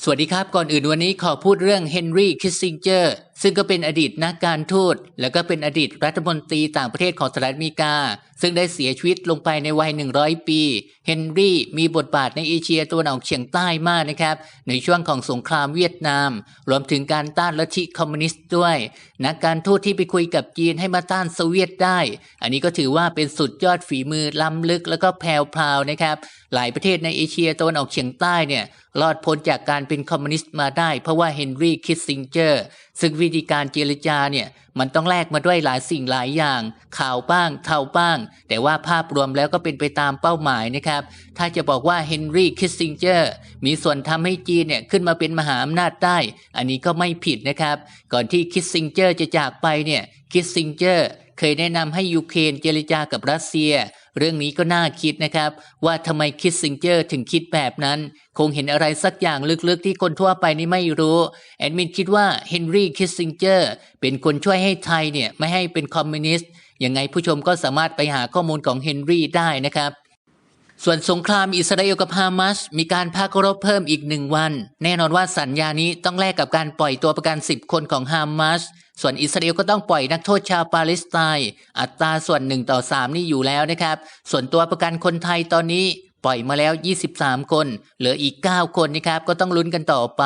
สวัสดีครับ ก่อนอื่นวันนี้ขอพูดเรื่องเฮนรี่คิสซิงเจอร์ซึ่งก็เป็นอดีตนักการทูต แล้วก็เป็นอดีตรัฐมนตรีต่างประเทศของสหรัฐอเมริกา ซึ่งได้เสียชีวิตลงไปในวัย 100 ปี เฮนรี่มีบทบาทในเอเชียตะวันออกเฉียงใต้มากนะครับ ในช่วงของสงครามเวียดนาม รวมถึงการต้านลัทธิคอมมิวนิสต์ด้วย นักการทูตที่ไปคุยกับจีนให้มาต้านโซเวียตได้ อันนี้ก็ถือว่าเป็นสุดยอดฝีมือล้ำลึกแล้วก็แพรวๆนะครับ หลายประเทศในเอเชียตะวันออกเฉียงใต้เนี่ยรอดพ้นจากการเป็นคอมมิวนิสต์มาได้ เพราะว่าเฮนรี่คิสซิงเจอร์ซึ่งวิธีการเจรจาเนี่ยมันต้องแลกมาด้วยหลายสิ่งหลายอย่าง ข่าวบ้างเท่าบ้าง แต่ว่าภาพรวมแล้วก็เป็นไปตามเป้าหมายนะครับ ถ้าจะบอกว่าเฮนรี่คิสซิงเจอร์มีส่วนทำให้จีนเนี่ยขึ้นมาเป็นมหาอำนาจได้ อันนี้ก็ไม่ผิดนะครับ ก่อนที่คิสซิงเจอร์จะจากไปเนี่ยคิสซิงเจอร์เคยแนะนำให้ยูเครนเจรจากับรัสเซีย เรื่องนี้ก็น่าคิดนะครับ ว่าทำไมคิสซิงเจอร์ถึงคิดแบบนั้น คงเห็นอะไรสักอย่างลึกๆที่คนทั่วไปนี่ไม่รู้ แอดมินคิดว่าเฮนรี่คิสซิงเจอร์เป็นคนช่วยให้ไทยเนี่ยไม่ให้เป็นคอมมิวนิสต์ยังไงผู้ชมก็สามารถไปหาข้อมูลของเฮนรี่ได้นะครับ ส่วนสงครามอิสราเอลกับฮามาสมีการพักรบเพิ่มอีกหนึ่งวัน แน่นอนว่าสัญญานี้ต้องแลกกับการปล่อยตัวประกัน 10 คนของฮามาสส่วนอิสราเอลก็ต้องปล่อยนักโทษชาวปาเลสไตน์อัตราส่วน1ต่อ3นี่อยู่แล้วนะครับ ส่วนตัวประกันคนไทยตอนนี้ ปล่อยมาแล้ว 23 คน เหลืออีก 9 คนนะครับ ก็ต้องลุ้นกันต่อไป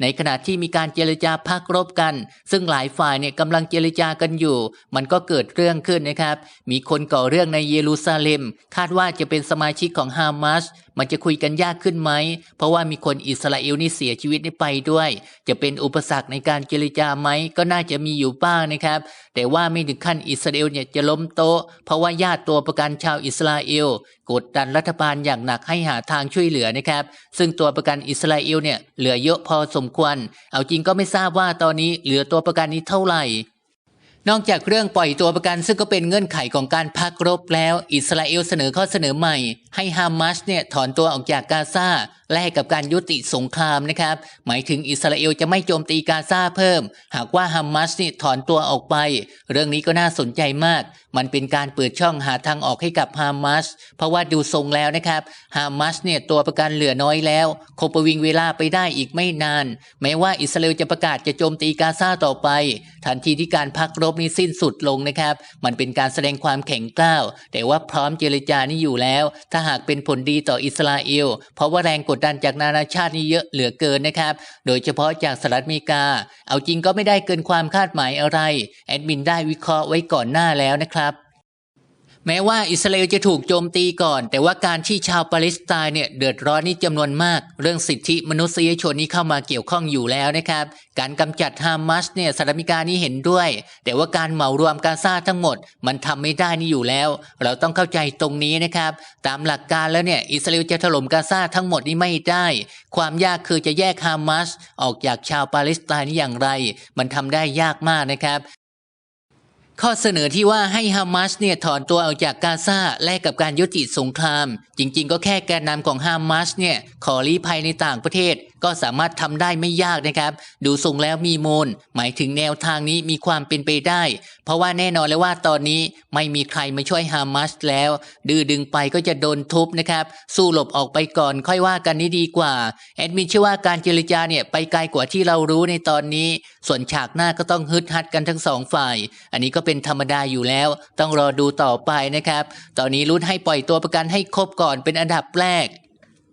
ในขณะที่มีการเจรจาพักรบกัน ซึ่งหลายฝ่ายเนี่ยกำลังเจรจากันอยู่ มันก็เกิดเรื่องขึ้นนะครับ มีคนก่อเรื่องในเยรูซาเล็ม คาดว่าจะเป็นสมาชิกของฮามาส มันจะคุยกันยากขึ้นไหม เพราะว่ามีคนอิสราเอลนี่เสียชีวิตนี่ไปด้วย จะเป็นอุปสรรคในการเจรจาไหม ก็น่าจะมีอยู่บ้างนะครับ แต่ว่าไม่ถึงขั้นอิสราเอลเนี่ยจะล้มโต๊ะ เพราะว่าญาติตัวประกันชาวอิสราเอลกดดันรัฐบาลอย่างหนักให้หาทางช่วยเหลือนะครับ ซึ่งตัวประกันอิสราเอลเนี่ยเหลือเยอะพอสมควร เอาจริงก็ไม่ทราบว่าตอนนี้เหลือตัวประกันนี้เท่าไหร่ นอกจากเรื่องปล่อยตัวประกันซึ่งก็เป็นเงื่อนไขของการพักรบแล้ว อิสราเอลเสนอข้อเสนอใหม่ ให้ฮามาสเนี่ยถอนตัวออกจากกาซา แลกกับการยุติสงครามนะครับ หมายถึงอิสราเอลจะไม่โจมตีกาซาเพิ่ม หากว่าฮามาสเนี่ยถอนตัวออกไป เรื่องนี้ก็น่าสนใจมาก มันเป็นการเปิดช่องหาทางออกให้กับฮามาสเพราะว่าดูทรงแล้วนะครับฮามาสเนี่ยตัวประกันเหลือน้อยแล้วคงประวิงเวลาไปได้อีกไม่นาน แม้ว่าอิสราเอลจะประกาศจะโจมตีกาซาต่อไป ทันทีที่การพักรบนี้สิ้นสุดลงนะครับ มันเป็นการแสดงความแข็งกร้าว แต่ว่าพร้อมเจรจานี่อยู่แล้ว ถ้าหากเป็นผลดีต่ออิสราเอล เพราะว่าแรงกดดันจากนานาชาตินี่เยอะเหลือเกินนะครับ โดยเฉพาะจากสหรัฐอเมริกา เอาจริงก็ไม่ได้เกินความคาดหมายอะไร แอดมินได้วิเคราะห์ไว้ก่อนหน้าแล้วนะครับ แม้ว่าอิสราเอลจะถูกโจมตีก่อน แต่ว่าการที่ชาวปาเลสไตน์เนี่ยเดือดร้อนนี่จำนวนมาก เรื่องสิทธิมนุษยชนนี่เข้ามาเกี่ยวข้องอยู่แล้วนะครับ การกำจัดฮามาสเนี่ยสหรัฐอเมริกานี่เห็นด้วย แต่ว่าการเหมารวมกาซาทั้งหมด มันทำไม่ได้นี่อยู่แล้ว เราต้องเข้าใจตรงนี้นะครับ ตามหลักการแล้วเนี่ยอิสราเอลจะถล่มกาซาทั้งหมดนี่ไม่ได้ ความยากคือจะแยกฮามาสออกจากชาวปาเลสไตน์นี่อย่างไร มันทำได้ยากมากนะครับ ข้อเสนอที่ว่าให้ฮามาสเนี่ยถอนตัวออกจากกาซาแลกกับการยุติสงคราม จริงๆ ก็แค่แกนนำของฮามาสเนี่ยขอลี้ภัยในต่างประเทศก็สามารถทำได้ไม่ยากนะครับ ดูทรงแล้วมีมูล หมายถึงแนวทางนี้มีความเป็นไปได้ เพราะว่าแน่นอนเลยว่าตอนนี้ไม่มีใครมาช่วยฮามาสแล้ว ดื้อดึงไปก็จะโดนทุบนะครับ สู้หลบออกไปก่อนค่อยว่ากันนี่ดีกว่า แอดมินเชื่อว่าการเจรจาเนี่ยไปไกลกว่าที่เรารู้ในตอนนี้ ส่วนฉากหน้าก็ต้องฮึดฮัดกันทั้งสองฝ่าย อันนี้ก็เป็นธรรมดาอยู่แล้ว ต้องรอดูต่อไปนะครับ ตอนนี้รุ้นให้ปล่อยตัวประกันให้ครบก่อนเป็นอันดับแรก